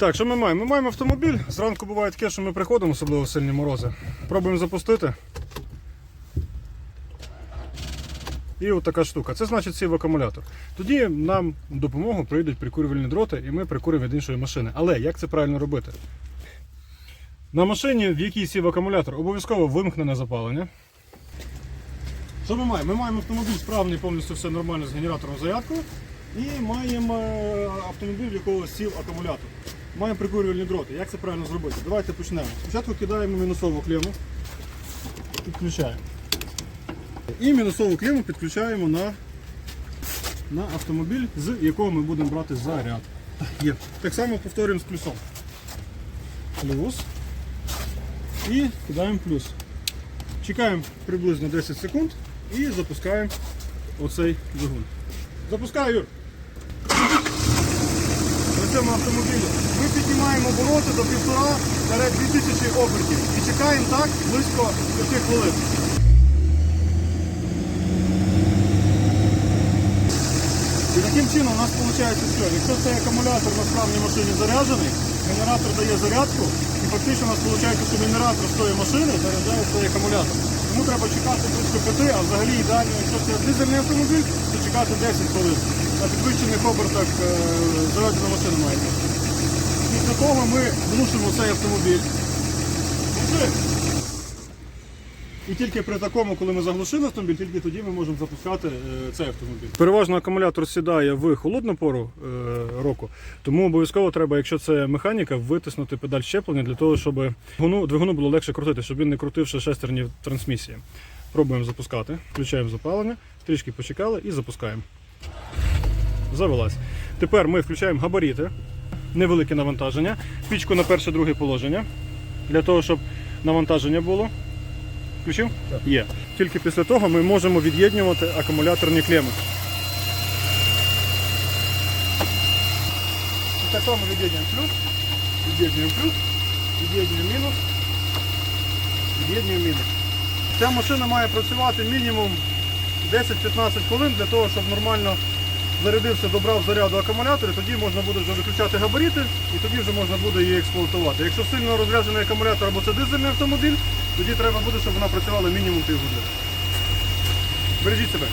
Так, що ми маємо? Ми маємо автомобіль. Зранку буває таке, що ми приходимо, особливо сильні морози. Пробуємо запустити. І от така штука. Це значить сів акумулятор. Тоді нам в допомогу прийдуть прикурювальні дроти, і ми прикуримо від іншої машини. Але як це правильно робити? На машині, в якій сів акумулятор, обов'язково вимкнене запалення. Що ми маємо? Ми маємо автомобіль справний, повністю все нормально з генератором зарядкою. І маємо е, автомобіль, в якого сів акумулятор. Маємо прикурювальні дроти. Як це правильно зробити? Давайте почнемо. Спочатку кидаємо мінусову клему, підключаємо. І мінусову клему підключаємо на, на автомобіль, з якого ми будемо брати заряд. Так, Є. Так само повторюємо з плюсом. Плюс. І кидаємо плюс. Чекаємо приблизно 10 секунд і запускаємо оцей двигун. Запускаю. На цьому автомобілі ми піднімаємо обороти до 1,5-2000 обертів і чекаємо так близько 5 хвилин. І таким чином у нас виходить що? Якщо цей акумулятор на справній машині заряджений, генератор дає зарядку, і фактично у нас виходить, що генератор з тої машини заряджає цей акумулятор. Тому треба чекати близько 5, а взагалі ідеально, якщо це дизельний автомобіль, то чекати 10 хвилин. На підвищених обертах е, заряджена машина має того ми глушимо цей автомобіль. І тільки при такому, коли ми заглушили автомобіль, тільки тоді ми можемо запускати е, цей автомобіль. Переважно акумулятор сідає в холодну пору е, року, тому обов'язково треба, якщо це механіка, витиснути педаль щеплення для того, щоб двигуну, двигуну було легше крутити, щоб він не крутив ще шестерні в трансмісії. Пробуємо запускати, включаємо запалення, трішки почекали і запускаємо. Завелась. Тепер ми включаємо габаріти, невелике навантаження, пічку на перше-друге положення, для того, щоб навантаження було. Включив? Є. Тільки після того ми можемо від'єднувати акумуляторні клеми. І так само від'єднуємо плюс, від'єднуємо плюс, від'єднуємо мінус, від'єднуємо мінус. Ця машина має працювати мінімум 10-15 хвилин для того, щоб нормально зарядився, добрав заряду акумулятор, тоді можна буде вже виключати габарити і тоді вже можна буде її експлуатувати. Якщо сильно розряджений акумулятор або це дизельний автомобіль, тоді треба буде, щоб вона працювала мінімум півгодини. Бережіть себе.